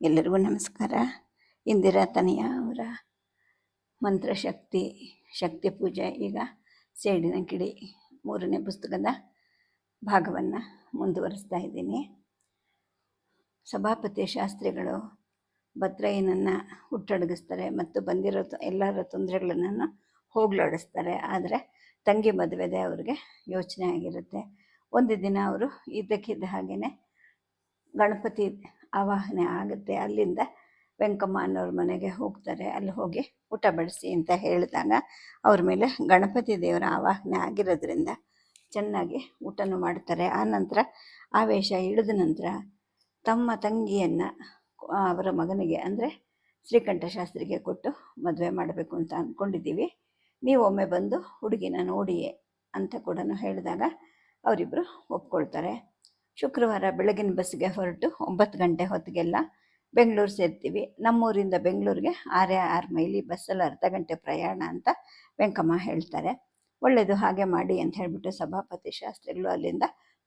ಎಲ್ಲರಿಗೂ ನಮಸ್ಕಾರ. ಇಂದಿರಾ ತನಿಯ ಅವರ ಮಂತ್ರಶಕ್ತಿ ಶಕ್ತಿ ಪೂಜೆ ಈಗ ಸೇಡಿನ ಕಿಡಿ ಮೂರನೇ ಪುಸ್ತಕದ ಭಾಗವನ್ನು ಮುಂದುವರಿಸ್ತಾ ಇದ್ದೀನಿ. ಸಭಾಪತಿ ಶಾಸ್ತ್ರಿಗಳು ಭದ್ರಯ್ಯನನ್ನು ಹುಟ್ಟಡಗಿಸ್ತಾರೆ ಮತ್ತು ಬಂದಿರೋ ಎಲ್ಲರ ತೊಂದರೆಗಳನ್ನು ಹೋಗ್ಲಾಡಿಸ್ತಾರೆ. ಆದರೆ ತಂಗಿ ಮದುವೆದೇ ಅವ್ರಿಗೆ ಯೋಚನೆ ಆಗಿರುತ್ತೆ. ಒಂದು ದಿನ ಅವರು ಇದ್ದಕ್ಕಿದ್ದ ಹಾಗೆಯೇ ಗಣಪತಿ ಆವಾಹನೆ ಆಗುತ್ತೆ. ಅಲ್ಲಿಂದ ವೆಂಕಮ್ಮ ಅನ್ನೋರ ಮನೆಗೆ ಹೋಗ್ತಾರೆ. ಅಲ್ಲಿ ಹೋಗಿ ಊಟ ಬಡಿಸಿ ಅಂತ ಹೇಳಿದಾಗ ಅವ್ರ ಮೇಲೆ ಗಣಪತಿ ದೇವರ ಆವಾಹನೆ ಆಗಿರೋದ್ರಿಂದ ಚೆನ್ನಾಗಿ ಊಟನೂ ಮಾಡ್ತಾರೆ. ಆ ನಂತರ ಆವೇಶ ಇಳಿದ ನಂತರ ತಮ್ಮ ತಂಗಿಯನ್ನು ಅವರ ಮಗನಿಗೆ ಅಂದರೆ ಶ್ರೀಕಂಠ ಶಾಸ್ತ್ರಿಗೆ ಕೊಟ್ಟು ಮದುವೆ ಮಾಡಬೇಕು ಅಂತ ಅಂದ್ಕೊಂಡಿದ್ದೀವಿ ನೀವು ಒಮ್ಮೆ ಬಂದು ಹುಡುಗಿನ ನೋಡಿ ಅಂತ ಕೂಡ ಹೇಳಿದಾಗ ಅವರಿಬ್ಬರು ಒಪ್ಕೊಳ್ತಾರೆ. ಶುಕ್ರವಾರ ಬೆಳಗಿನ ಬಸ್ಸಿಗೆ ಹೊರಟು ಒಂಬತ್ತು ಗಂಟೆ ಹೊತ್ತಿಗೆಲ್ಲ ಬೆಂಗಳೂರು ಸೇರ್ತೀವಿ. ನಮ್ಮೂರಿಂದ ಬೆಂಗಳೂರಿಗೆ ಆರೇ ಆರು ಮೈಲಿ ಬಸ್ಸಲ್ಲಿ ಅರ್ಧ ಗಂಟೆ ಪ್ರಯಾಣ ಅಂತ ವೆಂಕಮ್ಮ ಹೇಳ್ತಾರೆ. ಒಳ್ಳೆಯದು ಹಾಗೆ ಮಾಡಿ ಅಂತ ಹೇಳಿಬಿಟ್ಟು ಸಭಾಪತಿ ಶಾಸ್ತ್ರಿಗಳು ಅಲ್ಲಿಂದ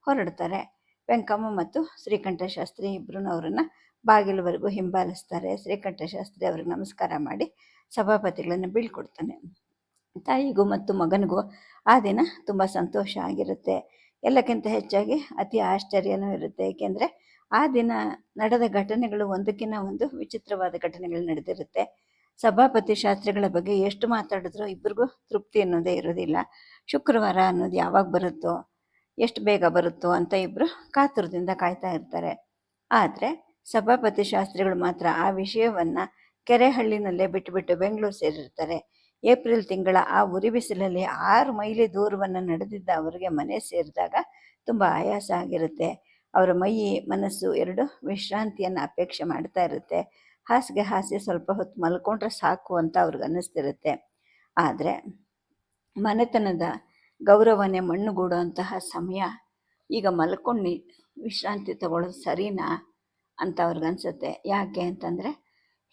ಹೊರಡ್ತಾರೆ. ವೆಂಕಮ್ಮ ಮತ್ತು ಶ್ರೀಕಂಠ ಶಾಸ್ತ್ರಿ ಇಬ್ಬರೂ ಅವರನ್ನು ಬಾಗಿಲವರೆಗೂ ಹಿಂಬಾಲಿಸ್ತಾರೆ. ಶ್ರೀಕಂಠ ಶಾಸ್ತ್ರಿ ಅವ್ರಿಗೆ ನಮಸ್ಕಾರ ಮಾಡಿ ಸಭಾಪತಿಗಳನ್ನು ಬೀಳ್ಕೊಡ್ತಾನೆ. ತಾಯಿಗೂ ಮತ್ತು ಮಗನಿಗೂ ಆ ದಿನ ತುಂಬ ಸಂತೋಷ ಆಗಿರುತ್ತೆ. ಎಲ್ಲಕ್ಕಿಂತ ಹೆಚ್ಚಾಗಿ ಅತಿ ಆಶ್ಚರ್ಯನೂ ಇರುತ್ತೆ. ಏಕೆಂದರೆ ಆ ದಿನ ನಡೆದ ಘಟನೆಗಳು ಒಂದಕ್ಕಿಂತ ಒಂದು ವಿಚಿತ್ರವಾದ ಘಟನೆಗಳು ನಡೆದಿರುತ್ತೆ. ಸಭಾಪತಿ ಶಾಸ್ತ್ರಿಗಳ ಬಗ್ಗೆ ಎಷ್ಟು ಮಾತಾಡಿದ್ರೂ ಇಬ್ಬರಿಗೂ ತೃಪ್ತಿ ಅನ್ನೋದೇ ಇರೋದಿಲ್ಲ ಶುಕ್ರವಾರ ಅನ್ನೋದು ಯಾವಾಗ ಬರುತ್ತೋ, ಎಷ್ಟು ಬೇಗ ಬರುತ್ತೋ ಅಂತ ಇಬ್ಬರು ಕಾತುರದಿಂದ ಕಾಯ್ತಾ ಇರ್ತಾರೆ. ಆದರೆ ಸಭಾಪತಿ ಶಾಸ್ತ್ರಿಗಳು ಮಾತ್ರ ಆ ವಿಷಯವನ್ನು ಕೆರೆಹಳ್ಳಿನಲ್ಲೇ ಬಿಟ್ಟುಬಿಟ್ಟು ಬೆಂಗಳೂರು ಸೇರಿರ್ತಾರೆ. ಏಪ್ರಿಲ್ ತಿಂಗಳ ಆ ಉರಿ ಬಿಸಿಲಲ್ಲಿ ಆರು ಮೈಲಿ ದೂರವನ್ನು ನಡೆದಿದ್ದ ಅವರಿಗೆ ಮನೆ ಸೇರಿದಾಗ ತುಂಬ ಆಯಾಸ ಆಗಿರುತ್ತೆ. ಅವರ ಮೈ, ಮನಸ್ಸು ಎರಡು ವಿಶ್ರಾಂತಿಯನ್ನು ಅಪೇಕ್ಷೆ ಮಾಡ್ತಾ ಇರುತ್ತೆ. ಹಾಸಿಗೆ ಹಾಸಿ ಸ್ವಲ್ಪ ಹೊತ್ತು ಮಲ್ಕೊಂಡ್ರೆ ಸಾಕು ಅಂತ ಅವ್ರಿಗೆ ಅನ್ನಿಸ್ತಿರುತ್ತೆ. ಆದರೆ ಮನೆತನದ ಗೌರವನೇ ಮಣ್ಣುಗೂಡುವಂತಹ ಸಮಯ ಈಗ ಮಲ್ಕೊಂಡು ವಿಶ್ರಾಂತಿ ತಗೊಳ್ಳೋದು ಸರಿನಾ ಅಂತ ಅವ್ರಿಗನ್ಸುತ್ತೆ ಯಾಕೆ ಅಂತಂದರೆ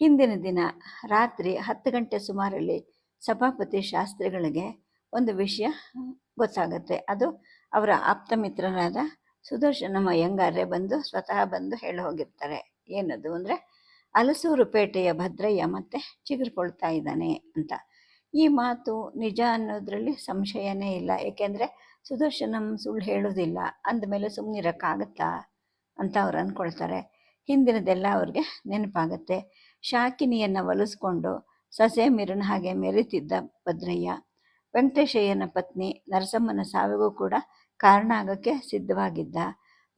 ಹಿಂದಿನ ದಿನ ರಾತ್ರಿ ಹತ್ತು ಗಂಟೆ ಸುಮಾರಲ್ಲಿ ಸಭಾಪತಿ ಶಾಸ್ತ್ರಿಗಳಿಗೆ ಒಂದು ವಿಷಯ ಗೊತ್ತಾಗುತ್ತೆ. ಅದು ಅವರ ಆಪ್ತ ಮಿತ್ರರಾದ ಸುದರ್ಶನ ಮಯ್ಯಂಗಾರ್ಯ ಬಂದು ಸ್ವತಃ ಬಂದು ಹೇಳಿ ಹೋಗಿರ್ತಾರೆ. ಏನದು ಅಂದರೆ ಅಲಸೂರು ಪೇಟೆಯ ಭದ್ರಯ್ಯ ಮತ್ತೆ ಚಿಗುರ್ಕೊಳ್ತಾ ಇದ್ದಾನೆ ಅಂತ. ಈ ಮಾತು ನಿಜ ಅನ್ನೋದ್ರಲ್ಲಿ ಸಂಶಯನೇ ಇಲ್ಲ. ಏಕೆಂದರೆ ಸುದರ್ಶನಂ ಸುಳ್ಳು ಹೇಳೋದಿಲ್ಲ. ಅಂದಮೇಲೆ ಸುಮ್ಮನಿರೋಕ್ಕಾಗತ್ತಾ ಅಂತ ಅವ್ರು ಅಂದ್ಕೊಳ್ತಾರೆ ಹಿಂದಿನದೆಲ್ಲ ಅವ್ರಿಗೆ ನೆನಪಾಗತ್ತೆ. ಶಾಕಿನಿಯನ್ನು ಒಲಿಸ್ಕೊಂಡು ಸೊಸೆ ಮಿರನ ಹಾಗೆ ಮೆರೆತಿದ್ದ ಭದ್ರಯ್ಯ, ವೆಂಕಟೇಶಯ್ಯನ ಪತ್ನಿ ನರಸಮ್ಮನ ಸಾವಿಗೂ ಕೂಡ ಕಾರಣ ಆಗೋಕ್ಕೆ ಸಿದ್ಧವಾಗಿದ್ದ.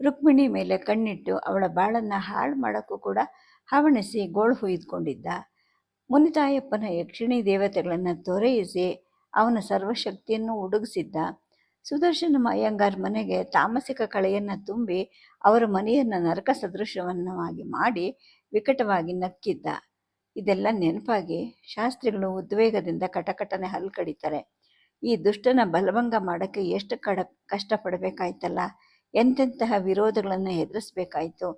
ರುಕ್ಮಿಣಿ ಮೇಲೆ ಕಣ್ಣಿಟ್ಟು ಅವಳ ಬಾಳನ್ನು ಹಾಳು ಮಾಡೋಕ್ಕೂ ಕೂಡ ಹವಣಿಸಿ ಗೋಳು ಹುಯ್ದುಕೊಂಡಿದ್ದ. ಮುನಿತಾಯಪ್ಪನ ಯಕ್ಷಿಣಿ ದೇವತೆಗಳನ್ನು ತೊರೆಯಿಸಿ ಅವನ ಸರ್ವಶಕ್ತಿಯನ್ನು ಉಡುಗಿಸಿದ್ದ ಸುದರ್ಶನ ಅಯ್ಯಂಗಾರ್ ಮನೆಗೆ ತಾಮಸಿಕ ಕಳೆಯನ್ನು ತುಂಬಿ ಅವರ ಮನೆಯನ್ನು ನರಕ ಸದೃಶವನ್ನಾಗಿ ಮಾಡಿ ವಿಕಟವಾಗಿ ನಕ್ಕಿದ್ದ. ಇದೆಲ್ಲ ನೆನಪಾಗಿ ಶಾಸ್ತ್ರಿಗಳು ಉದ್ವೇಗದಿಂದ ಕಟಕಟನೆ ಹಲ್ಲು ಕಡಿತಾರೆ. ಈ ದುಷ್ಟನ ಬಲಭಂಗ ಮಾಡೋಕ್ಕೆ ಎಷ್ಟು ಕಡ, ಕಷ್ಟಪಡಬೇಕಾಯ್ತಲ್ಲ? ಎಂತೆಂತಹ ವಿರೋಧಗಳನ್ನು ಎದುರಿಸ್ಬೇಕಾಯ್ತು?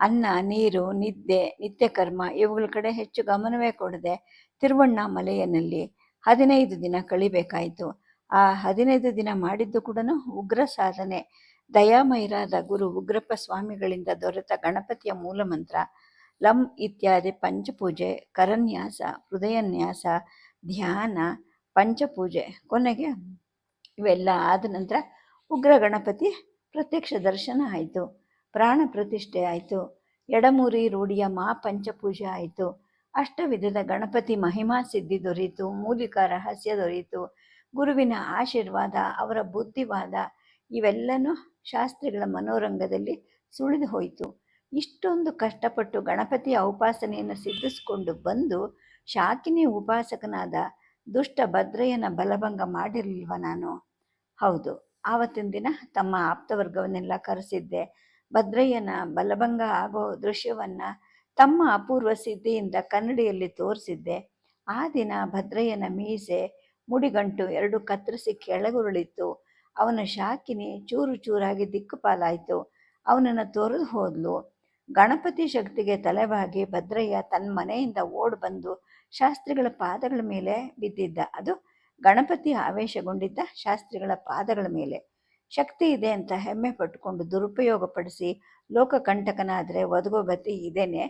ಅನ್ನ, ನೀರು, ನಿದ್ದೆ ನಿತ್ಯ ಕರ್ಮ ಇವುಗಳ ಕಡೆ ಹೆಚ್ಚು ಗಮನವೇ ಕೊಡದೆ ತಿರುವಣ್ಣಾಮಲೆಯನಲ್ಲಿ ಹದಿನೈದು ದಿನ ಕಳಿಬೇಕಾಯಿತು. ಆ ಹದಿನೈದು ದಿನ ಮಾಡಿದ್ದು ಕೂಡ ಉಗ್ರ ಸಾಧನೆ. ದಯಾಮಯರಾದ ಗುರು ಉಗ್ರಪ್ಪ ಸ್ವಾಮಿಗಳಿಂದ ದೊರೆತ ಗಣಪತಿಯ ಮೂಲಮಂತ್ರ. ಲಂ ಇತ್ಯಾದಿ ಪಂಚಪೂಜೆ, ಕರನ್ಯಾಸ, ಹೃದಯನ್ಯಾಸ, ಧ್ಯಾನ, ಪಂಚಪೂಜೆ, ಕೊನೆಗೆ ಇವೆಲ್ಲ ಆದ ನಂತರ ಉಗ್ರ ಗಣಪತಿ ಪ್ರತ್ಯಕ್ಷ ದರ್ಶನ ಆಯಿತು, ಪ್ರಾಣ ಪ್ರತಿಷ್ಠೆ ಆಯಿತು, ಎಡಮೂರಿ ರೂಢಿಯ ಮಾ ಪಂಚಪೂಜೆ ಆಯಿತು, ಅಷ್ಟವಿಧದ ಗಣಪತಿ ಮಹಿಮಾ ಸಿದ್ಧಿ ದೊರೆಯಿತು ಮೂಲಿಕಾ ರಹಸ್ಯ ದೊರೆಯಿತು ಗುರುವಿನ ಆಶೀರ್ವಾದ, ಅವರ ಬುದ್ಧಿವಾದ, ಇವೆಲ್ಲನೂ ಶಾಸ್ತ್ರಿಗಳ ಮನೋರಂಗದಲ್ಲಿ ಸುಳಿದು ಹೋಯಿತು. ಇಷ್ಟೊಂದು ಕಷ್ಟಪಟ್ಟು ಗಣಪತಿಯ ಉಪಾಸನೆಯನ್ನು ಸಿದ್ಧಿಸಿಕೊಂಡು ಬಂದು ಶಾಕಿನಿ ಉಪಾಸಕನಾದ ದುಷ್ಟ ಭದ್ರಯ್ಯನ ಬಲಭಂಗ ಮಾಡಿರಲಿಲ್ವ ನಾನು? ಹೌದು, ಆವತ್ತಿನ ದಿನ ತಮ್ಮ ಆಪ್ತವರ್ಗವನ್ನೆಲ್ಲ ಕರೆಸಿದ್ದೆ. ಭದ್ರಯ್ಯನ ಬಲಭಂಗ ಆಗೋ ದೃಶ್ಯವನ್ನು ತಮ್ಮ ಅಪೂರ್ವ ಸಿದ್ಧಿಯಿಂದ ಕನ್ನಡಿಯಲ್ಲಿ ತೋರಿಸಿದ್ದೆ. ಆ ದಿನ ಭದ್ರಯ್ಯನ ಮೀಸೆ ಮುಡಿಗಂಟು ಎರಡು ಕತ್ತರಿಸಿ ಕೆಳಗುರುಳಿತ್ತು. ಅವನ ಶಾಕಿನಿ ಚೂರು ಚೂರಾಗಿ ದಿಕ್ಕುಪಾಲಾಯಿತು ಅವನನ್ನು ತೊರೆದು ಹೋದ್ಲು. ಗಣಪತಿ ಶಕ್ತಿಗೆ ತಲೆಬಾಗಿ ಭದ್ರಯ್ಯ ತನ್ನ ಮನೆಯಿಂದ ಓಡ್ ಬಂದು ಶಾಸ್ತ್ರಿಗಳ ಪಾದಗಳ ಮೇಲೆ ಬಿದ್ದಿದ್ದ. ಅದು ಗಣಪತಿ ಆವೇಶಗೊಂಡಿದ್ದ ಶಾಸ್ತ್ರಿಗಳ ಪಾದಗಳ ಮೇಲೆ. ಶಕ್ತಿ ಇದೆ ಅಂತ ಹೆಮ್ಮೆ ಪಟ್ಟುಕೊಂಡು ದುರುಪಯೋಗಪಡಿಸಿ ಲೋಕಕಂಟಕನಾದರೆ ಒದಗೋ ಗತಿ ಇದೇನೆ.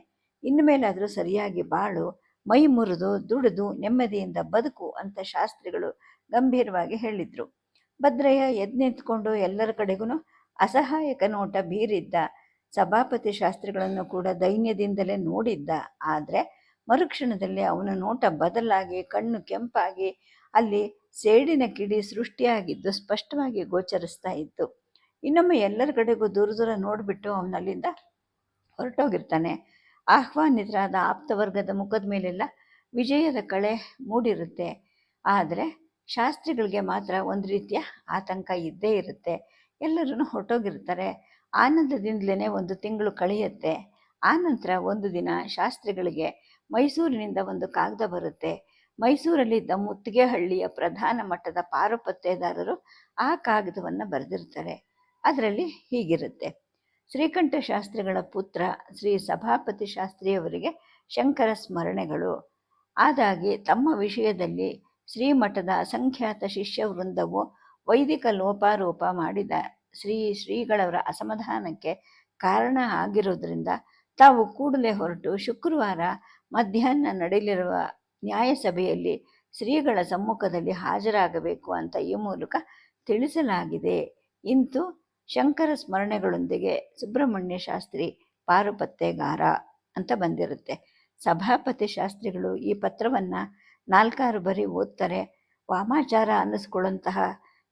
ಇನ್ನು ಮೇಲಾದರೂ ಸರಿಯಾಗಿ ಬಾಳು, ಮೈ ಮುರಿದು, ದುಡಿದು, ನೆಮ್ಮದಿಯಿಂದ ಬದುಕು ಅಂತ ಶಾಸ್ತ್ರಿಗಳು ಗಂಭೀರವಾಗಿ ಹೇಳಿದ್ರು. ಭದ್ರಯ್ಯ ಎದ್ದು ನಿಂತ್ಕೊಂಡು ಎಲ್ಲರ ಕಡೆಗೂ ಅಸಹಾಯಕ ನೋಟ ಬೀರಿದ್ದ ಸಭಾಪತಿ ಶಾಸ್ತ್ರಿಗಳನ್ನು ಕೂಡ ದೈನ್ಯದಿಂದಲೇ ನೋಡಿದ್ದ. ಆದರೆ ಮರುಕ್ಷಣದಲ್ಲಿ ಅವನ ನೋಟ ಬದಲಾಗಿ, ಕಣ್ಣು ಕೆಂಪಾಗಿ, ಅಲ್ಲಿ ಸೇಡಿನ ಕಿಡಿ ಸೃಷ್ಟಿಯಾಗಿದ್ದು ಸ್ಪಷ್ಟವಾಗಿ ಗೋಚರಿಸ್ತಾ ಇತ್ತು. ಇನ್ನೊಮ್ಮೆ ಎಲ್ಲರ ಕಡೆಗೂ ದೂರ ದೂರ ನೋಡಿಬಿಟ್ಟು ಅವನಲ್ಲಿಂದ ಹೊರಟೋಗಿರ್ತಾನೆ. ಆಹ್ವಾನಿತರಾದ ಆಪ್ತವರ್ಗದ ಮುಖದ ಮೇಲೆಲ್ಲ ವಿಜಯದ ಕಳೆ ಮೂಡಿರುತ್ತೆ. ಆದರೆ ಶಾಸ್ತ್ರಿಗಳಿಗೆ ಮಾತ್ರ ಒಂದು ರೀತಿಯ ಆತಂಕ ಇದ್ದೇ ಇರುತ್ತೆ. ಎಲ್ಲರೂ ಹೊರಟೋಗಿರ್ತಾರೆ. ಆನಂದದಿಂದಲೇ ಒಂದು ತಿಂಗಳು ಕಳೆಯುತ್ತೆ. ಆನಂತರ ಒಂದು ದಿನ ಶಾಸ್ತ್ರಿಗಳಿಗೆ ಮೈಸೂರಿನಿಂದ ಒಂದು ಕಾಗದ ಬರುತ್ತೆ. ಮೈಸೂರಲ್ಲಿದ್ದ ಮುತ್ತಿಗೆಹಳ್ಳಿಯ ಪ್ರಧಾನ ಮಟ್ಟದ ಪಾರುಪತ್ತೆದಾರರು ಆ ಕಾಗದವನ್ನು ಬರೆದಿರ್ತಾರೆ. ಅದರಲ್ಲಿ ಹೀಗಿರುತ್ತೆ. ಶ್ರೀಕಂಠ ಶಾಸ್ತ್ರಿಗಳ ಪುತ್ರ ಶ್ರೀ ಸಭಾಪತಿ ಶಾಸ್ತ್ರಿಯವರಿಗೆ ಶಂಕರ ಸ್ಮರಣೆಗಳು. ಆದಾಗಿ ತಮ್ಮ ವಿಷಯದಲ್ಲಿ ಶ್ರೀಮಠದ ಅಸಂಖ್ಯಾತ ಶಿಷ್ಯ ವೃಂದವು ವೈದಿಕ ಲೋಪಾರೋಪ ಮಾಡಿದ ಶ್ರೀ ಶ್ರೀಗಳವರ ಅಸಮಾಧಾನಕ್ಕೆ ಕಾರಣ ಆಗಿರೋದ್ರಿಂದ ತಾವು ಕೂಡಲೇ ಹೊರಟು ಶುಕ್ರವಾರ ಮಧ್ಯಾಹ್ನ ನಡೆಯಲಿರುವ ನ್ಯಾಯಸಭೆಯಲ್ಲಿ ಶ್ರೀಗಳ ಸಮ್ಮುಖದಲ್ಲಿ ಹಾಜರಾಗಬೇಕು ಅಂತ ಈ ಮೂಲಕ ತಿಳಿಸಲಾಗಿದೆ. ಇಂತು ಶಂಕರ ಸ್ಮರಣೆಗಳೊಂದಿಗೆ ಸುಬ್ರಹ್ಮಣ್ಯ ಶಾಸ್ತ್ರಿ ಪಾರುಪತ್ತೆಗಾರ ಅಂತ ಬಂದಿರುತ್ತೆ. ಸಭಾಪತಿ ಶಾಸ್ತ್ರಿಗಳು ಈ ಪತ್ರವನ್ನು ನಾಲ್ಕಾರು ಬರಿ ಓದ್ತಾರೆ. ವಾಮಾಚಾರ ಅನ್ನಿಸ್ಕೊಳ್ಳುವಂತಹ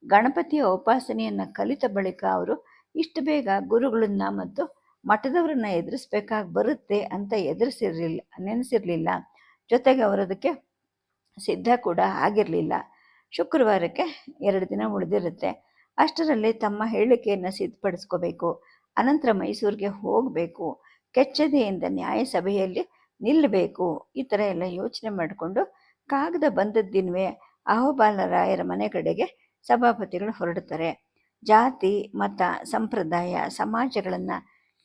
ಗಣಪತಿಯ ಉಪಾಸನೆಯನ್ನು ಕಲಿತ ಬಳಿಕ ಅವರು ಇಷ್ಟು ಬೇಗ ಗುರುಗಳನ್ನ ಮತ್ತು ಮಠದವರನ್ನ ಎದುರಿಸ್ಬೇಕಾಗಿ ಬರುತ್ತೆ ಅಂತ ಎದುರಿಸಿರ್ಲಿಲ್ಲ, ನೆನೆಸಿರಲಿಲ್ಲ. ಜೊತೆಗೆ ಅವರದಕ್ಕೆ ಸಿದ್ಧ ಕೂಡ ಆಗಿರಲಿಲ್ಲ. ಶುಕ್ರವಾರಕ್ಕೆ ಎರಡು ದಿನ ಉಳಿದಿರುತ್ತೆ. ಅಷ್ಟರಲ್ಲಿ ತಮ್ಮ ಹೇಳಿಕೆಯನ್ನು ಸಿದ್ಧಪಡಿಸ್ಕೋಬೇಕು. ಅನಂತರ ಮೈಸೂರಿಗೆ ಹೋಗಬೇಕು. ಕೆಚ್ಚದೆಯಿಂದ ನ್ಯಾಯಸಭೆಯಲ್ಲಿ ನಿಲ್ಲಬೇಕು ಈ ಥರ ಎಲ್ಲ ಯೋಚನೆ ಮಾಡಿಕೊಂಡು ಕಾಗದ ಬಂದದ್ದಿನವೇ ಅಹೋಬಾಲರಾಯರ ಮನೆ ಕಡೆಗೆ ಸಭಾಪತಿಗಳು ಹೊರಡುತ್ತಾರೆ. ಜಾತಿ, ಮತ, ಸಂಪ್ರದಾಯ, ಸಮಾಜಗಳನ್ನು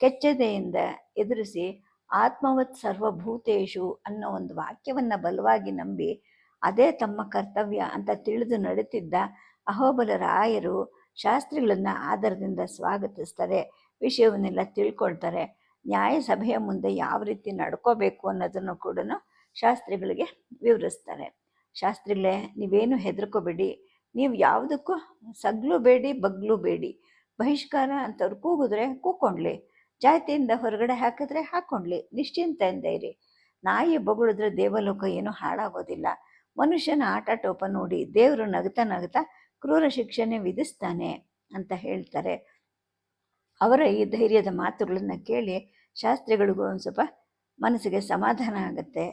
ಕೆಚ್ಚದೆಯಿಂದ ಎದುರಿಸಿ ಆತ್ಮವತ್ ಸರ್ವಭೂತೇಶು ಅನ್ನೋ ಒಂದು ವಾಕ್ಯವನ್ನು ಬಲವಾಗಿ ನಂಬಿ ಅದೇ ತಮ್ಮ ಕರ್ತವ್ಯ ಅಂತ ತಿಳಿದು ನಡೆತಿದ್ದ ಅಹೋಬಲ ರಾಯರು ಶಾಸ್ತ್ರಿಗಳನ್ನು ಆಧಾರದಿಂದ ಸ್ವಾಗತಿಸ್ತಾರೆ, ವಿಷಯವನ್ನೆಲ್ಲ ತಿಳ್ಕೊಳ್ತಾರೆ. ನ್ಯಾಯಸಭೆಯ ಮುಂದೆ ಯಾವ ರೀತಿ ನಡ್ಕೋಬೇಕು ಅನ್ನೋದನ್ನು ಕೂಡ ಶಾಸ್ತ್ರಿಗಳಿಗೆ ವಿವರಿಸ್ತಾರೆ. ಶಾಸ್ತ್ರಿಗಳೇ, ನೀವೇನು ಹೆದರ್ಕೋಬೇಡಿ. ನೀವು ಯಾವುದಕ್ಕೂ ಸಗ್ಲು ಬೇಡಿ, ಬಗ್ಲು ಬೇಡಿ. ಬಹಿಷ್ಕಾರ ಅಂತವ್ರು ಕೂಗಿದ್ರೆ ಕೂಕೊಂಡ್ಲಿ. ಜಾತಿಯಿಂದ ಹೊರಗಡೆ ಹಾಕಿದ್ರೆ ಹಾಕ್ಕೊಂಡ್ಲಿ ನಿಶ್ಚಿಂತೆಯಿಂದ ಇರಿ. ನಾಯಿ ಬೊಗಳಿದ್ರೆ ದೇವಲೋಕ ಏನೂ ಹಾಳಾಗೋದಿಲ್ಲ. ಮನುಷ್ಯನ ಆಟ ಟೋಪ ನೋಡಿ ದೇವರು ನಗ್ತಾ ನಗ್ತಾ ಕ್ರೂರ ಶಿಕ್ಷಣೆ ವಿಧಿಸ್ತಾನೆ ಅಂತ ಹೇಳ್ತಾರೆ. ಅವರ ಈ ಧೈರ್ಯದ ಮಾತುಗಳನ್ನು ಕೇಳಿ ಶಾಸ್ತ್ರಿಗಳಿಗೂ ಒಂದು ಸ್ವಲ್ಪ ಮನಸ್ಸಿಗೆ ಸಮಾಧಾನ ಆಗುತ್ತೆ.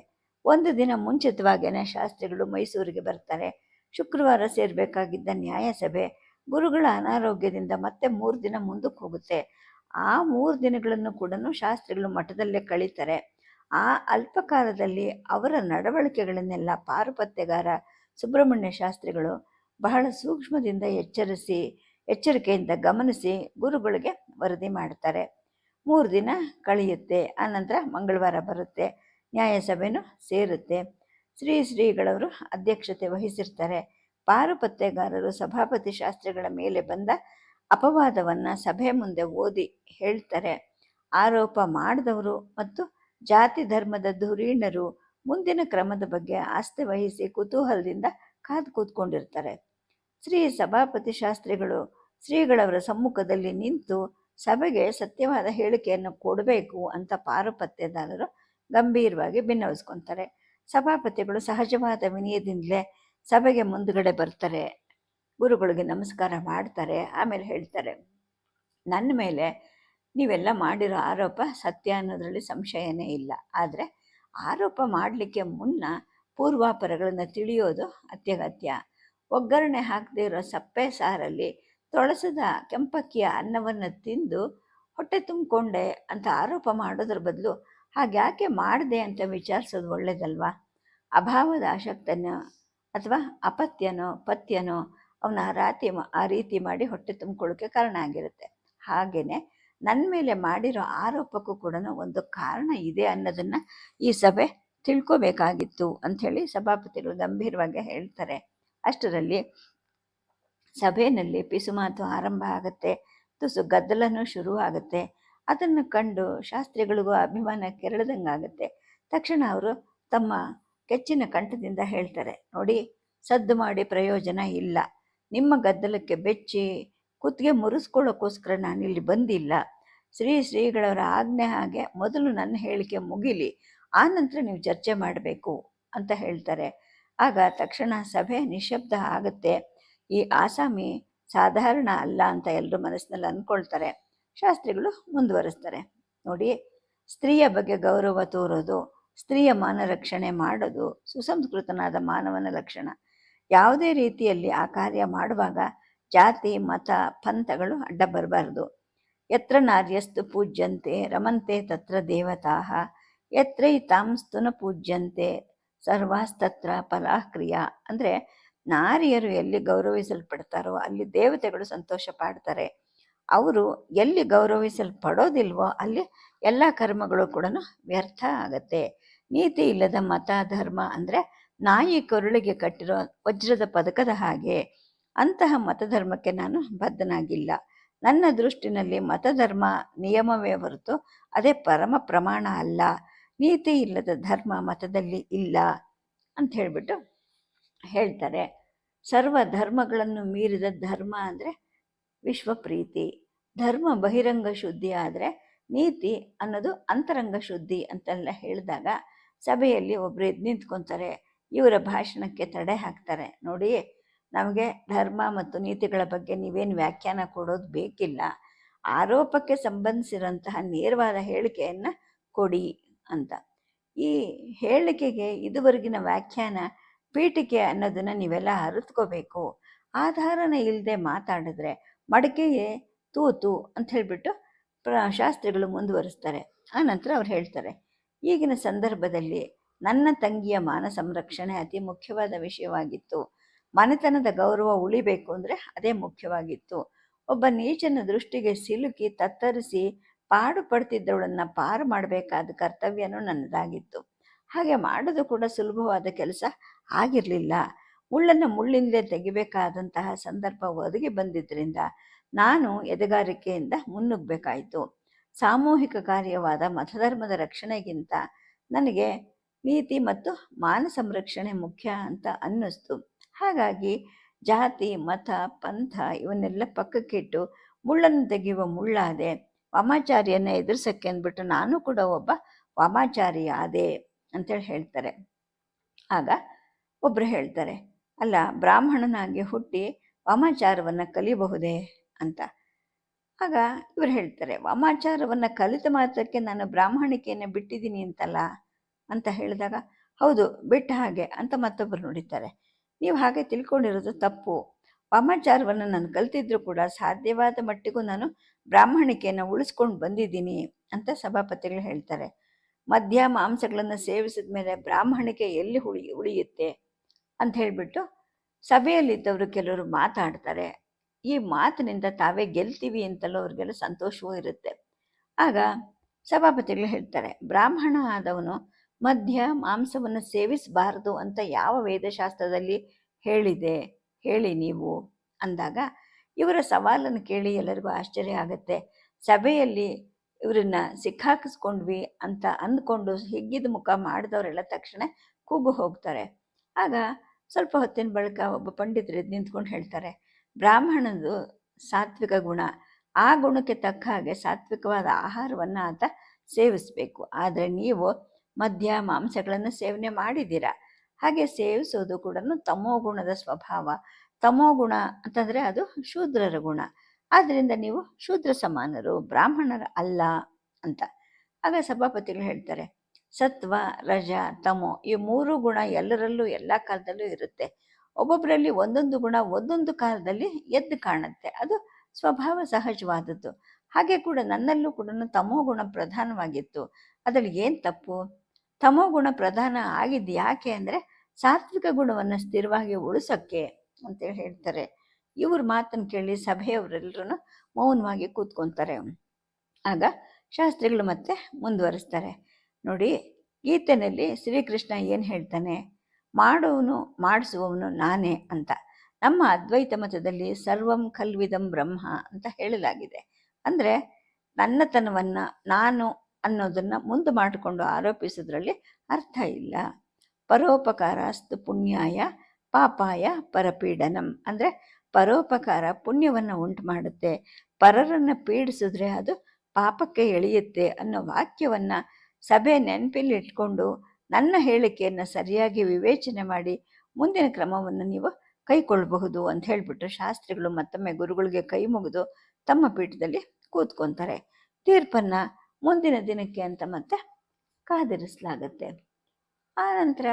ಒಂದು ದಿನ ಮುಂಚಿತವಾಗೇನೆ ಶಾಸ್ತ್ರಿಗಳು ಮೈಸೂರಿಗೆ ಬರ್ತಾರೆ. ಶುಕ್ರವಾರ ಸೇರಬೇಕಾಗಿದ್ದ ನ್ಯಾಯಸಭೆ ಗುರುಗಳ ಅನಾರೋಗ್ಯದಿಂದ ಮತ್ತೆ ಮೂರು ದಿನ ಮುಂದಕ್ಕೆ ಹೋಗುತ್ತೆ. ಆ ಮೂರು ದಿನಗಳನ್ನು ಕೂಡ ಶಾಸ್ತ್ರಿಗಳು ಮಠದಲ್ಲೇ ಕಳೀತಾರೆ. ಆ ಅಲ್ಪಕಾಲದಲ್ಲಿ ಅವರ ನಡವಳಿಕೆಗಳನ್ನೆಲ್ಲ ಪಾರುಪತ್ಯಗಾರ ಸುಬ್ರಹ್ಮಣ್ಯ ಶಾಸ್ತ್ರಿಗಳು ಬಹಳ ಸೂಕ್ಷ್ಮದಿಂದ ಎಚ್ಚರಿಸಿ, ಎಚ್ಚರಿಕೆಯಿಂದ ಗಮನಿಸಿ ಗುರುಗಳಿಗೆ ವರದಿ ಮಾಡ್ತಾರೆ ಮೂರು ದಿನ ಕಳೆಯುತ್ತೆ ಆನಂತರ ಮಂಗಳವಾರ ಬರುತ್ತೆ, ನ್ಯಾಯಸಭೆನೂ ಸೇರುತ್ತೆ. ಶ್ರೀ ಶ್ರೀಗಳವರು ಅಧ್ಯಕ್ಷತೆ ವಹಿಸಿರ್ತಾರೆ. ಪಾರುಪತ್ತೆಗಾರರು ಸಭಾಪತಿ ಶಾಸ್ತ್ರಿಗಳ ಮೇಲೆ ಬಂದ ಅಪವಾದವನ್ನು ಸಭೆ ಮುಂದೆ ಓದಿ ಹೇಳ್ತಾರೆ. ಆರೋಪ ಮಾಡಿದವರು ಮತ್ತು ಜಾತಿ ಧರ್ಮದ ಧುರೀಣರು ಮುಂದಿನ ಕ್ರಮದ ಬಗ್ಗೆ ಆಸ್ತಿ ವಹಿಸಿ ಕುತೂಹಲದಿಂದ ಕಾದು ಕೂತ್ಕೊಂಡಿರ್ತಾರೆ. ಶ್ರೀ ಸಭಾಪತಿ ಶಾಸ್ತ್ರಿಗಳು ಶ್ರೀಗಳವರ ಸಮ್ಮುಖದಲ್ಲಿ ನಿಂತು ಸಭೆಗೆ ಸತ್ಯವಾದ ಹೇಳಿಕೆಯನ್ನು ಕೊಡಬೇಕು ಅಂತ ಪಾರುಪತ್ಯದಾರರು ಗಂಭೀರವಾಗಿ ಭಿನ್ನವಿಸ್ಕೊತಾರೆ ಸಭಾಪತಿಗಳು ಸಹಜವಾದ ವಿನಯದಿಂದಲೇ ಸಭೆಗೆ ಮುಂದುಗಡೆ ಬರ್ತಾರೆ. ಗುರುಗಳಿಗೆ ನಮಸ್ಕಾರ ಮಾಡ್ತಾರೆ, ಆಮೇಲೆ ಹೇಳ್ತಾರೆ, ನನ್ನ ಮೇಲೆ ನೀವೆಲ್ಲ ಮಾಡಿರೋ ಆರೋಪ ಸತ್ಯ ಅನ್ನೋದರಲ್ಲಿ ಸಂಶಯನೇ ಇಲ್ಲ. ಆದರೆ ಆರೋಪ ಮಾಡಲಿಕ್ಕೆ ಮುನ್ನ ಪೂರ್ವಾಪರಗಳನ್ನು ತಿಳಿಯೋದು ಅತ್ಯಗತ್ಯ. ಒಗ್ಗರಣೆ ಹಾಕದೇ ಇರೋ ಸಪ್ಪೆ ಸಾರಲ್ಲಿ ತೊಳಸದ ಕೆಂಪಕ್ಕಿಯ ಅನ್ನವನ್ನು ತಿಂದು ಹೊಟ್ಟೆ ತುಂಬಿಕೊಂಡೆ ಅಂತ ಆರೋಪ ಮಾಡೋದ್ರ ಬದಲು ಹಾಗ್ಯಾಕೆ ಮಾಡಿದೆ ಅಂತ ವಿಚಾರಿಸೋದು ಒಳ್ಳೇದಲ್ವಾ? ಅಭಾವದ ಆಸಕ್ತನೋ ಅಥವಾ ಅಪತ್ಯನೋ ಪತ್ಯನೋ ಅವನ ರಾತಿ ಆ ರೀತಿ ಮಾಡಿ ಹೊಟ್ಟೆ ತುಂಬಿಕೊಳ್ಳೋಕ್ಕೆ ಕಾರಣ ಆಗಿರುತ್ತೆ. ಹಾಗೆಯೇ ನನ್ನ ಮೇಲೆ ಮಾಡಿರೋ ಆರೋಪಕ್ಕೂ ಕೂಡ ಒಂದು ಕಾರಣ ಇದೆ ಅನ್ನೋದನ್ನು ಈ ಸಭೆ ತಿಳ್ಕೋಬೇಕಾಗಿತ್ತು ಅಂಥೇಳಿ ಸಭಾಪತಿಗಳು ಗಂಭೀರವಾಗಿ ಹೇಳ್ತಾರೆ. ಅಷ್ಟರಲ್ಲಿ ಸಭೆಯಲ್ಲಿ ಪಿಸುಮಾತು ಆರಂಭ ಆಗುತ್ತೆ, ತುಸು ಗದ್ದಲನೂ ಶುರು ಆಗುತ್ತೆ ಅದನ್ನು ಕಂಡು ಶಾಸ್ತ್ರಿಗಳಿಗೂ ಅಭಿಮಾನ ಕೆರಳದಂಗಾಗುತ್ತೆ. ತಕ್ಷಣ ಅವರು ತಮ್ಮ ಕೆಚ್ಚಿನ ಕಂಠದಿಂದ ಹೇಳ್ತಾರೆ, ನೋಡಿ, ಸದ್ದು ಮಾಡಿ ಪ್ರಯೋಜನ ಇಲ್ಲ. ನಿಮ್ಮ ಗದ್ದಲಕ್ಕೆ ಬೆಚ್ಚಿ ಕುತ್ತಿಗೆ ಮುರಿಸ್ಕೊಳ್ಳೋಕ್ಕೋಸ್ಕರ ಇಲ್ಲಿ ಬಂದಿಲ್ಲ. ಶ್ರೀ ಶ್ರೀಗಳವರ ಆಜ್ಞೆ ಹಾಗೆ ಮೊದಲು ನನ್ನ ಹೇಳಿಕೆ ಮುಗಿಲಿ, ಆ ನಂತರ ನೀವು ಚರ್ಚೆ ಮಾಡಬೇಕು, ಅಂತ ಹೇಳ್ತಾರೆ. ಆಗ ತಕ್ಷಣ ಸಭೆ ನಿಶಬ್ದ ಆಗುತ್ತೆ. ಈ ಆಸಾಮಿ ಸಾಧಾರಣ ಅಲ್ಲ ಅಂತ ಎಲ್ಲರೂ ಮನಸ್ಸಿನಲ್ಲಿ ಅಂದ್ಕೊಳ್ತಾರೆ. ಶಾಸ್ತ್ರಿಗಳು ಮುಂದುವರಿಸ್ತಾರೆ. ನೋಡಿ, ಸ್ತ್ರೀಯ ಬಗ್ಗೆ ಗೌರವ ತೋರೋದು, ಸ್ತ್ರೀಯ ಮಾನ ರಕ್ಷಣೆ ಮಾಡೋದು ಸುಸಂಸ್ಕೃತನಾದ ಮಾನವನ ಲಕ್ಷಣ. ಯಾವುದೇ ರೀತಿಯಲ್ಲಿ ಆ ಕಾರ್ಯ ಮಾಡುವಾಗ ಜಾತಿ, ಮತ, ಪಂಥಗಳು ಅಡ್ಡ ಬರಬಾರ್ದು ಯತ್ರ ನಾರ್ಯಸ್ತು ಪೂಜ್ಯಂತೆ, ರಮಂತೆ ತತ್ರ ದೇವತಾ. ಯತ್ರೈತಾಂಸ್ತುನ ಪೂಜ್ಯಂತೆ, ಸರ್ವಾಸ್ತತ್ರ ಫಲಾಕ್ರಿಯಾ ಅಂದರೆ ನಾರಿಯರು ಎಲ್ಲಿ ಗೌರವಿಸಲ್ಪಡ್ತಾರೋ ಅಲ್ಲಿ ದೇವತೆಗಳು ಸಂತೋಷ ಪಾಡ್ತಾರೆ. ಅವರು ಎಲ್ಲಿ ಗೌರವಿಸಲ್ಪಡೋದಿಲ್ವೋ ಅಲ್ಲಿ ಎಲ್ಲ ಕರ್ಮಗಳು ಕೂಡ ವ್ಯರ್ಥ ಆಗತ್ತೆ. ನೀತಿ ಇಲ್ಲದ ಮತ, ಧರ್ಮ ಅಂದರೆ ನಾಯಿ ಕರುಳಿಗೆ ಕಟ್ಟಿರೋ ವಜ್ರದ ಪದಕದ ಹಾಗೆ. ಅಂತಹ ಮತಧರ್ಮಕ್ಕೆ ನಾನು ಬದ್ಧನಾಗಿಲ್ಲ. ನನ್ನ ದೃಷ್ಟಿನಲ್ಲಿ ಮತಧರ್ಮ ನಿಯಮವೇ ಹೊರತು ಅದೇ ಪರಮ ಪ್ರಮಾಣ ಅಲ್ಲ. ನೀತಿ ಇಲ್ಲದ ಧರ್ಮ ಮತದಲ್ಲಿ ಇಲ್ಲ ಅಂತ ಹೇಳಿಬಿಟ್ಟು ಹೇಳ್ತಾರೆ. ಸರ್ವ ಧರ್ಮಗಳನ್ನು ಮೀರಿದ ಧರ್ಮ ಅಂದರೆ ವಿಶ್ವಪ್ರೀತಿ, ಧರ್ಮ ಬಹಿರಂಗ ಶುದ್ಧಿ ಆದರೆ ನೀತಿ ಅನ್ನೋದು ಅಂತರಂಗ ಶುದ್ಧಿ ಅಂತೆಲ್ಲ ಹೇಳಿದಾಗ ಸಭೆಯಲ್ಲಿ ಒಬ್ಬರು ಎದ್ದು ನಿಂತ್ಕೊತಾರೆ, ಇವರ ಭಾಷಣಕ್ಕೆ ತಡೆ ಹಾಕ್ತಾರೆ. ನೋಡಿ, ನಮಗೆ ಧರ್ಮ ಮತ್ತು ನೀತಿಗಳ ಬಗ್ಗೆ ನೀವೇನು ವ್ಯಾಖ್ಯಾನ ಕೊಡೋದು ಬೇಕಿಲ್ಲ. ಆರೋಪಕ್ಕೆ ಸಂಬಂಧಿಸಿರೋಂತಹ ನೇರವಾದ ಹೇಳಿಕೆಯನ್ನು ಕೊಡಿ ಅಂತ. ಈ ಹೇಳಿಕೆಗೆ ಇದುವರೆಗಿನ ವ್ಯಾಖ್ಯಾನ, ಪೀಠಿಕೆ ಅನ್ನೋದನ್ನು ನೀವೆಲ್ಲ ಅರಿತ್ಕೋಬೇಕು. ಆಧಾರನ ಇಲ್ಲದೆ ಮಾತಾಡಿದ್ರೆ ಮಡಿಕೆಗೆ ತೂತು ಅಂತ ಹೇಳಿಬಿಟ್ಟು ಪ್ರ ಶಾಸ್ತ್ರಿಗಳು ಮುಂದುವರಿಸ್ತಾರೆ. ಆನಂತರ ಅವ್ರು ಹೇಳ್ತಾರೆ, ಈಗಿನ ಸಂದರ್ಭದಲ್ಲಿ ನನ್ನ ತಂಗಿಯ ಮಾನ ಸಂರಕ್ಷಣೆ ಅತಿ ಮುಖ್ಯವಾದ ವಿಷಯವಾಗಿತ್ತು. ಮನೆತನದ ಗೌರವ ಉಳಿಬೇಕು ಅಂದರೆ ಅದೇ ಮುಖ್ಯವಾಗಿತ್ತು. ಒಬ್ಬ ನೀಚನ ದೃಷ್ಟಿಗೆ ಸಿಲುಕಿ ತತ್ತರಿಸಿ ಪಾಡು ಪಡ್ತಿದ್ದವಳನ್ನು ಪಾರು ಮಾಡಬೇಕಾದ ಕರ್ತವ್ಯನೂ ನನ್ನದಾಗಿತ್ತು. ಹಾಗೆ ಮಾಡೋದು ಕೂಡ ಸುಲಭವಾದ ಕೆಲಸ ಆಗಿರಲಿಲ್ಲ. ಮುಳ್ಳನ್ನು ಮುಳ್ಳಿಂದಲೇ ತೆಗಿಬೇಕಾದಂತಹ ಸಂದರ್ಭ ಒದಗಿ ಬಂದಿದ್ದರಿಂದ ನಾನು ಎದೆಗಾರಿಕೆಯಿಂದ ಮುನ್ನುಗ್ಗಬೇಕಾಯಿತು ಸಾಮೂಹಿಕ ಕಾರ್ಯವಾದ ಮತಧರ್ಮದ ರಕ್ಷಣೆಗಿಂತ ನನಗೆ ನೀತಿ ಮತ್ತು ಮಾನ ಸಂರಕ್ಷಣೆ ಮುಖ್ಯ ಅಂತ ಅನ್ನಿಸ್ತು. ಹಾಗಾಗಿ ಜಾತಿ, ಮತ, ಪಂಥ ಇವನ್ನೆಲ್ಲ ಪಕ್ಕಕ್ಕಿಟ್ಟು ಮುಳ್ಳನ್ನು ತೆಗೆಯುವ ಮುಳ್ಳಾದೆ ವಾಮಾಚಾರಿಯನ್ನು ಎದುರಿಸಕ್ಕೆ ಅಂದ್ಬಿಟ್ಟು ನಾನು ಕೂಡ ಒಬ್ಬ ವಾಮಾಚಾರಿ ಆದೆ ಅಂತೇಳಿ ಹೇಳ್ತಾರೆ. ಆಗ ಒಬ್ಬರು ಹೇಳ್ತಾರೆ ಅಲ್ಲ, ಬ್ರಾಹ್ಮಣನಾಗಿ ಹುಟ್ಟಿ ವಾಮಾಚಾರವನ್ನು ಕಲಿಯಬಹುದೇ? ಅಂತ. ಆಗ ಇವರು ಹೇಳ್ತಾರೆ, ವಾಮಾಚಾರವನ್ನು ಕಲಿತ ಮಾತ್ರಕ್ಕೆ ನಾನು ಬ್ರಾಹ್ಮಣಿಕೆಯನ್ನು ಬಿಟ್ಟಿದ್ದೀನಿ ಅಂತಲ್ಲ? ಅಂತ ಹೇಳಿದಾಗ, ಹೌದು, ಬಿಟ್ಟ ಹಾಗೆ, ಅಂತ ಮತ್ತೊಬ್ಬರು ನೋಡಿದ್ದಾರೆ ನೀವು ಹಾಗೆ ತಿಳ್ಕೊಂಡಿರೋದು ತಪ್ಪು. ವಾಮಾಚಾರವನ್ನು ನಾನು ಕಲ್ತಿದ್ರು ಕೂಡ ಸಾಧ್ಯವಾದ ಮಟ್ಟಿಗೂ ನಾನು ಬ್ರಾಹ್ಮಣಿಕೆಯನ್ನು ಉಳಿಸ್ಕೊಂಡು ಬಂದಿದ್ದೀನಿ, ಅಂತ ಸಭಾಪತಿಗಳು ಹೇಳ್ತಾರೆ. ಮದ್ಯ, ಮಾಂಸಗಳನ್ನು ಸೇವಿಸಿದ ಮೇಲೆ ಬ್ರಾಹ್ಮಣಿಕೆ ಎಲ್ಲಿ ಉಳಿ, ಉಳಿಯುತ್ತೆ? ಅಂತ ಹೇಳಿಬಿಟ್ಟು ಸಭೆಯಲ್ಲಿದ್ದವರು ಕೆಲವರು ಮಾತಾಡ್ತಾರೆ. ಈ ಮಾತಿನಿಂದ ತಾವೇ ಗೆಲ್ತೀವಿ ಅಂತಲೂ ಅವ್ರಿಗೆಲ್ಲ ಸಂತೋಷವೂ ಇರುತ್ತೆ. ಆಗ ಸಭಾಪತಿಗಳು ಹೇಳ್ತಾರೆ, ಬ್ರಾಹ್ಮಣ ಆದವನು ಮಧ್ಯ ಮಾಂಸವನ್ನು ಸೇವಿಸಬಾರದು ಅಂತ ಯಾವ ವೇದಶಾಸ್ತ್ರದಲ್ಲಿ ಹೇಳಿದೆ, ಹೇಳಿ ನೀವು? ಅಂದಾಗ, ಇವರ ಸವಾಲನ್ನು ಕೇಳಿ ಎಲ್ಲರಿಗೂ ಆಶ್ಚರ್ಯ ಆಗುತ್ತೆ. ಸಭೆಯಲ್ಲಿ ಇವರನ್ನ ಸಿಕ್ಕಾಕಿಸ್ಕೊಂಡ್ವಿ ಅಂತ ಅಂದ್ಕೊಂಡು ಹಿಗ್ಗಿದ ಮುಖ ಮಾಡಿದವರೆಲ್ಲ ತಕ್ಷಣ ಕೂಗು ಹೋಗ್ತಾರೆ. ಆಗ ಸ್ವಲ್ಪ ಹೊತ್ತಿನ ಬಳಿಕ ಒಬ್ಬ ಪಂಡಿತರು ನಿಂತ್ಕೊಂಡು ಹೇಳ್ತಾರೆ ಬ್ರಾಹ್ಮಣದು ಸಾತ್ವಿಕ ಗುಣ. ಆ ಗುಣಕ್ಕೆ ತಕ್ಕ ಹಾಗೆ ಸಾತ್ವಿಕವಾದ ಆಹಾರವನ್ನು ಆತ ಸೇವಿಸಬೇಕು. ಆದರೆ ನೀವು ಮದ್ಯ, ಮಾಂಸಗಳನ್ನು ಸೇವನೆ ಮಾಡಿದ್ದೀರಾ? ಹಾಗೆ ಸೇವಿಸೋದು ಕೂಡ ತಮೋ ಗುಣದ ಸ್ವಭಾವ. ತಮೋ ಗುಣ ಅಂತಂದರೆ ಅದು ಶೂದ್ರರ ಗುಣ. ಆದ್ದರಿಂದ ನೀವು ಶೂದ್ರ ಸಮಾನರು, ಬ್ರಾಹ್ಮಣರ ಅಲ್ಲ ಅಂತ. ಆಗ ಸಭಾಪತಿಗಳು ಹೇಳ್ತಾರೆ ಸತ್ವ, ರಜ, ತಮೋ ಈ ಮೂರು ಗುಣ ಎಲ್ಲರಲ್ಲೂ ಎಲ್ಲ ಕಾಲದಲ್ಲೂ ಇರುತ್ತೆ. ಒಬ್ಬೊಬ್ಬರಲ್ಲಿ ಒಂದೊಂದು ಗುಣ ಒಂದೊಂದು ಕಾಲದಲ್ಲಿ ಎದ್ದು ಕಾಣುತ್ತೆ. ಅದು ಸ್ವಭಾವ ಸಹಜವಾದದ್ದು. ಹಾಗೆ ಕೂಡ ನನ್ನಲ್ಲೂ ಕೂಡ ತಮೋ ಗುಣ ಪ್ರಧಾನವಾಗಿತ್ತು. ಅದರಲ್ಲಿ ಏನು ತಪ್ಪು? ತಮೋ ಗುಣ ಪ್ರಧಾನ ಆಗಿದ್ದು ಯಾಕೆ ಅಂದರೆ ಸಾತ್ವಿಕ ಗುಣವನ್ನು ಸ್ಥಿರವಾಗಿ ಉಳಿಸೋಕ್ಕೆ ಅಂತೇಳಿ ಹೇಳ್ತಾರೆ. ಇವ್ರ ಮಾತನ್ನು ಕೇಳಿ ಸಭೆಯವರೆಲ್ಲರೂ ಮೌನವಾಗಿ ಕೂತ್ಕೊತಾರೆ. ಆಗ ಶಾಸ್ತ್ರಿಗಳು ಮತ್ತೆ ಮುಂದುವರಿಸ್ತಾರೆ. ನೋಡಿ ಗೀತೆಯಲ್ಲಿ ಶ್ರೀಕೃಷ್ಣ ಏನು ಹೇಳ್ತಾನೆ? ಮಾಡುವನು ಮಾಡಿಸುವವನು ನಾನೇ ಅಂತ. ನಮ್ಮ ಅದ್ವೈತ ಮತದಲ್ಲಿ ಸರ್ವಂ ಕಲ್ವಿದಂ ಬ್ರಹ್ಮ ಅಂತ ಹೇಳಲಾಗಿದೆ. ಅಂದರೆ ನನ್ನತನವನ್ನು ನಾನು ಅನ್ನೋದನ್ನು ಮುಂದೆ ಮಾಡಿಕೊಂಡು ಆರೋಪಿಸೋದ್ರಲ್ಲಿ ಅರ್ಥ ಇಲ್ಲ. ಪರೋಪಕಾರಸ್ತು ಪುಣ್ಯಾಯ ಪಾಪಾಯ ಪರಪೀಡನಂ. ಅಂದರೆ ಪರೋಪಕಾರ ಪುಣ್ಯವನ್ನು ಉಂಟು ಮಾಡುತ್ತೆ. ಪರರನ್ನು ಪೀಡಿಸಿದ್ರೆ ಅದು ಪಾಪಕ್ಕೆ ಎಳೆಯುತ್ತೆ ಅನ್ನೋ ವಾಕ್ಯವನ್ನು ಸಭೆ ನೆನಪಿಲ್ಲಿ ನನ್ನ ಹೇಳಿಕೆಯನ್ನು ಸರಿಯಾಗಿ ವಿವೇಚನೆ ಮಾಡಿ ಮುಂದಿನ ಕ್ರಮವನ್ನು ನೀವು ಕೈಗೊಳ್ಳಬಹುದು ಅಂತ ಹೇಳಿಬಿಟ್ಟು ಶಾಸ್ತ್ರಿಗಳು ಮತ್ತೊಮ್ಮೆ ಗುರುಗಳಿಗೆ ಕೈ ಮುಗಿದು ತಮ್ಮ ಪೀಠದಲ್ಲಿ ಕೂತ್ಕೊತಾರೆ. ತೀರ್ಪನ್ನು ಮುಂದಿನ ದಿನಕ್ಕೆ ಅಂತ ಮತ್ತೆ ಕಾದಿರಿಸಲಾಗತ್ತೆ. ಆ ನಂತರ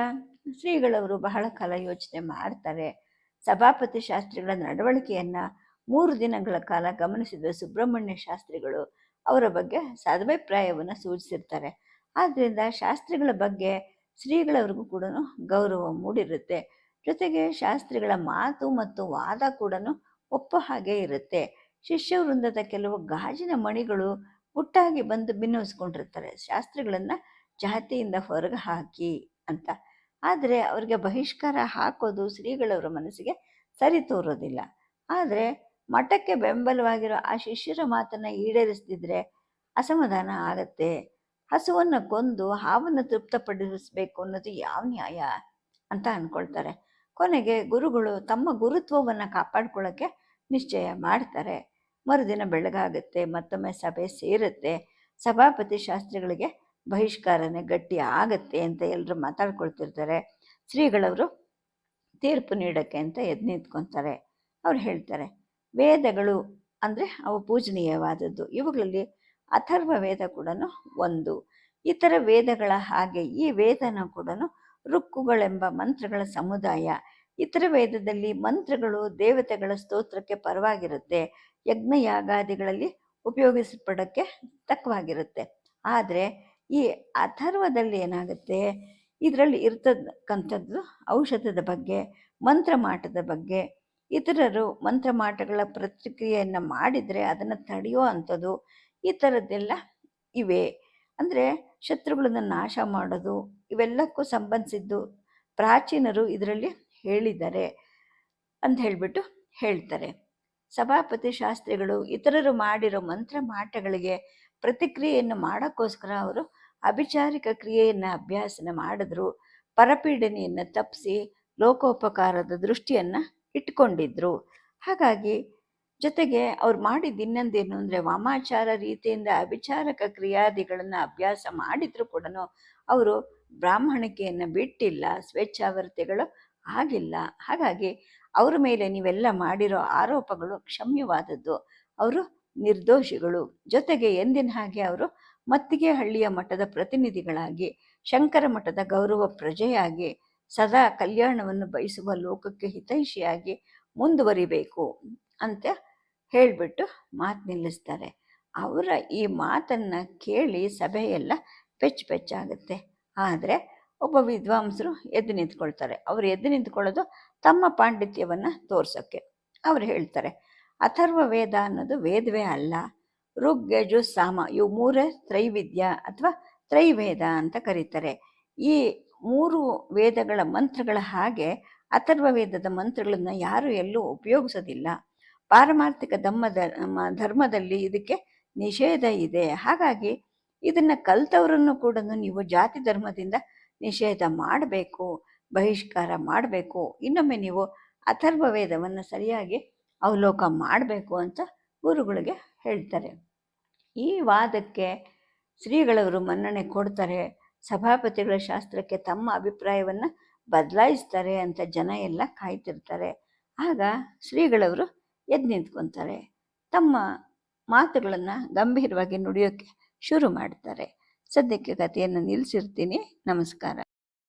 ಶ್ರೀಗಳವರು ಬಹಳ ಕಾಲ ಯೋಚನೆ ಮಾಡ್ತಾರೆ. ಸಭಾಪತಿ ಶಾಸ್ತ್ರಿಗಳ ನಡವಳಿಕೆಯನ್ನು ಮೂರು ದಿನಗಳ ಕಾಲ ಗಮನಿಸಿದ ಸುಬ್ರಹ್ಮಣ್ಯ ಶಾಸ್ತ್ರಿಗಳು ಅವರ ಬಗ್ಗೆ ಸದಭಿಪ್ರಾಯವನ್ನು ಸೂಚಿಸಿರ್ತಾರೆ. ಆದ್ದರಿಂದ ಶಾಸ್ತ್ರಿಗಳ ಬಗ್ಗೆ ಶ್ರೀಗಳವ್ರಿಗೂ ಕೂಡ ಗೌರವ ಮೂಡಿರುತ್ತೆ. ಜೊತೆಗೆ ಶಾಸ್ತ್ರಿಗಳ ಮಾತು ಮತ್ತು ವಾದ ಕೂಡ ಒಪ್ಪ ಹಾಗೆ ಇರುತ್ತೆ. ಶಿಷ್ಯ ವೃಂದದ ಕೆಲವು ಗಾಜಿನ ಮಣಿಗಳು ಪುಟ್ಟಾಗಿ ಬಂದು ಬಿನ್ನಿಸ್ಕೊಂಡಿರ್ತಾರೆ. ಶಾಸ್ತ್ರಿಗಳನ್ನು ಜಾತಿಯಿಂದ ಹೊರಗೆ ಹಾಕಿ ಅಂತ. ಆದರೆ ಅವರಿಗೆ ಬಹಿಷ್ಕಾರ ಹಾಕೋದು ಶ್ರೀಗಳವರ ಮನಸ್ಸಿಗೆ ಸರಿ ತೋರೋದಿಲ್ಲ. ಆದರೆ ಮಠಕ್ಕೆ ಬೆಂಬಲವಾಗಿರೋ ಆ ಶಿಷ್ಯರ ಮಾತನ್ನು ಈಡೇರಿಸ್ತಿದ್ರೆ ಅಸಮಾಧಾನ ಆಗತ್ತೆ. ಹಸುವನ್ನು ಕೊಂದು ಹಾವನ್ನು ತೃಪ್ತಪಡಿಸಬೇಕು ಅನ್ನೋದು ಯಾವ ನ್ಯಾಯ ಅಂತ ಅಂದ್ಕೊಳ್ತಾರೆ ಕೊನೆಗೆ ಗುರುಗಳು ತಮ್ಮ ಗುರುತ್ವವನ್ನು ಕಾಪಾಡ್ಕೊಳ್ಳೋಕ್ಕೆ ನಿಶ್ಚಯ ಮಾಡ್ತಾರೆ. ಮರುದಿನ ಬೆಳಗಾಗುತ್ತೆ, ಮತ್ತೊಮ್ಮೆ ಸಭೆ ಸೇರುತ್ತೆ. ಸಭಾಪತಿ ಶಾಸ್ತ್ರಿಗಳಿಗೆ ಬಹಿಷ್ಕಾರನೇ ಗಟ್ಟಿ ಆಗತ್ತೆ ಅಂತ ಎಲ್ಲರೂ ಮಾತಾಡ್ಕೊಳ್ತಿರ್ತಾರೆ. ಶ್ರೀಗಳವರು ತೀರ್ಪು ನೀಡೋಕ್ಕೆ ಅಂತ ಎದ್ದು ನಿಂತ್ಕೊತಾರೆ. ಅವ್ರು ಹೇಳ್ತಾರೆ, ವೇದಗಳು ಅಂದರೆ ಅವು ಪೂಜನೀಯವಾದದ್ದು. ಇವುಗಳಲ್ಲಿ ಅಥರ್ವ ವೇದ ಕೂಡ ಒಂದು. ಇತರ ವೇದಗಳ ಹಾಗೆ ಈ ವೇದನ ಕೂಡ ರುಕ್ಕುಗಳೆಂಬ ಮಂತ್ರಗಳ ಸಮುದಾಯ. ಇತರ ವೇದದಲ್ಲಿ ಮಂತ್ರಗಳು ದೇವತೆಗಳ ಸ್ತೋತ್ರಕ್ಕೆ ಪರವಾಗಿರುತ್ತೆ. ಯಜ್ಞ ಯಾಗಾದಿಗಳಲ್ಲಿ ಉಪಯೋಗಿಸಲ್ಪಡೋಕ್ಕೆ ತಕ್ಕವಾಗಿರುತ್ತೆ. ಆದರೆ ಈ ಅಥರ್ವದಲ್ಲಿ ಏನಾಗುತ್ತೆ? ಇದರಲ್ಲಿ ಇರ್ತಕ್ಕಂಥದ್ದು ಔಷಧದ ಬಗ್ಗೆ ಮಂತ್ರಮಾಟದ ಬಗ್ಗೆ. ಇತರರು ಮಂತ್ರಮಾಟಗಳ ಪ್ರತಿಕ್ರಿಯೆಯನ್ನು ಮಾಡಿದರೆ ಅದನ್ನು ತಡೆಯೋ ಅಂಥದ್ದು ಈ ಥರದ್ದೆಲ್ಲ ಇವೆ. ಅಂದರೆ ಶತ್ರುಗಳನ್ನು ನಾಶ ಮಾಡೋದು, ಇವೆಲ್ಲಕ್ಕೂ ಸಂಬಂಧಿಸಿದ್ದು ಪ್ರಾಚೀನರು ಇದರಲ್ಲಿ ಹೇಳಿದ್ದಾರೆ ಅಂತ ಹೇಳಿಬಿಟ್ಟು ಹೇಳ್ತಾರೆ. ಸಭಾಪತಿ ಶಾಸ್ತ್ರಿಗಳು ಇತರರು ಮಾಡಿರೋ ಮಂತ್ರ ಮಾಟಗಳಿಗೆ ಪ್ರತಿಕ್ರಿಯೆಯನ್ನು ಮಾಡೋಕ್ಕೋಸ್ಕರ ಅವರು ಅಭಿಚಾರಿಕ ಕ್ರಿಯೆಯನ್ನು ಅಭ್ಯಾಸನ ಮಾಡಿದ್ರು, ಪರಪೀಡನೆಯನ್ನು ತಪ್ಪಿಸಿ ಲೋಕೋಪಕಾರದ ದೃಷ್ಟಿಯನ್ನು ಇಟ್ಕೊಂಡಿದ್ರು. ಹಾಗಾಗಿ ಜೊತೆಗೆ ಅವ್ರು ಮಾಡಿದ ಇನ್ನೊಂದೇನು ಅಂದರೆ ವಾಮಾಚಾರ ರೀತಿಯಿಂದ ಅಭಿಚಾರಕ ಕ್ರಿಯಾದಿಗಳನ್ನು ಅಭ್ಯಾಸ ಮಾಡಿದ್ರು ಕೂಡ ಅವರು ಬ್ರಾಹ್ಮಣಿಕೆಯನ್ನು ಬಿಟ್ಟಿಲ್ಲ ಸ್ವೇಚ್ಛಾವರ್ತಿಗಳು ಆಗಿಲ್ಲ. ಹಾಗಾಗಿ ಅವರ ಮೇಲೆ ನೀವೆಲ್ಲ ಮಾಡಿರೋ ಆರೋಪಗಳು ಕ್ಷಮ್ಯವಾದದ್ದು. ಅವರು ನಿರ್ದೋಷಿಗಳು. ಜೊತೆಗೆ ಎಂದಿನ ಹಾಗೆ ಅವರು ಮತ್ತಿಗೆ ಹಳ್ಳಿಯ ಮಠದ ಪ್ರತಿನಿಧಿಗಳಾಗಿ, ಶಂಕರ ಮಠದ ಗೌರವ ಪ್ರಜೆಯಾಗಿ, ಸದಾ ಕಲ್ಯಾಣವನ್ನು ಬಯಸುವ ಲೋಕಕ್ಕೆ ಹಿತೈಷಿಯಾಗಿ ಮುಂದುವರಿಬೇಕು ಅಂತ ಹೇಳಿಬಿಟ್ಟು ಮಾತು ನಿಲ್ಲಿಸ್ತಾರೆ. ಅವರ ಈ ಮಾತನ್ನು ಕೇಳಿ ಸಭೆಯೆಲ್ಲ ಪೆಚ್ಚು ಪೆಚ್ಚಾಗುತ್ತೆ ಆದರೆ ಒಬ್ಬ ವಿದ್ವಾಂಸರು ಎದ್ದು ನಿಂತ್ಕೊಳ್ತಾರೆ. ಅವರು ಎದ್ದು ನಿಂತ್ಕೊಳ್ಳೋದು ತಮ್ಮ ಪಾಂಡಿತ್ಯವನ್ನು ತೋರಿಸೋಕ್ಕೆ. ಅವ್ರು ಹೇಳ್ತಾರೆ, ಅಥರ್ವ ವೇದ ಅನ್ನೋದು ವೇದವೇ ಅಲ್ಲ. ಋಗ್ ಸಾಮ ಇವು ಮೂರೇ ತ್ರೈವಿದ್ಯ ಅಥವಾ ತ್ರೈವೇದ ಅಂತ ಕರೀತಾರೆ. ಈ ಮೂರು ವೇದಗಳ ಮಂತ್ರಗಳ ಹಾಗೆ ಅಥರ್ವ ವೇದದ ಮಂತ್ರಗಳನ್ನು ಯಾರು ಎಲ್ಲೂ ಉಪಯೋಗಿಸೋದಿಲ್ಲ. ಪಾರಮಾರ್ಥಿಕ ಧಮ್ಮದ ಧರ್ಮದಲ್ಲಿ ಇದಕ್ಕೆ ನಿಷೇಧ ಇದೆ. ಹಾಗಾಗಿ ಇದನ್ನು ಕಲ್ತವರನ್ನು ಕೂಡ ನೀವು ಜಾತಿ ಧರ್ಮದಿಂದ ನಿಷೇಧ ಮಾಡಬೇಕು, ಬಹಿಷ್ಕಾರ ಮಾಡಬೇಕು. ಇನ್ನೊಮ್ಮೆ ನೀವು ಅಥರ್ವ ವೇದವನ್ನು ಸರಿಯಾಗಿ ಅವಲೋಕ ಮಾಡಬೇಕು ಅಂತ ಗುರುಗಳಿಗೆ ಹೇಳ್ತಾರೆ. ಈ ವಾದಕ್ಕೆ ಶ್ರೀಗಳವರು ಮನ್ನಣೆ ಕೊಡ್ತಾರೆ, ಸಭಾಪತಿಗಳ ಶಾಸ್ತ್ರಕ್ಕೆ ತಮ್ಮ ಅಭಿಪ್ರಾಯವನ್ನು ಬದಲಾಯಿಸ್ತಾರೆ ಅಂತ ಜನ ಎಲ್ಲ ಕಾಯ್ತಿರ್ತಾರೆ. ಆಗ ಶ್ರೀಗಳವರು ಎದ್ದು ನಿಂತ್ಕೊತಾರೆ ತಮ್ಮ ಮಾತುಗಳನ್ನು ಗಂಭೀರವಾಗಿ ನುಡಿಯೋಕ್ಕೆ ಶುರು ಮಾಡ್ತಾರೆ. ಸದ್ಯಕ್ಕೆ ಕಥೆಯನ್ನು ನಿಲ್ಲಿಸಿರ್ತೀನಿ ನಮಸ್ಕಾರ.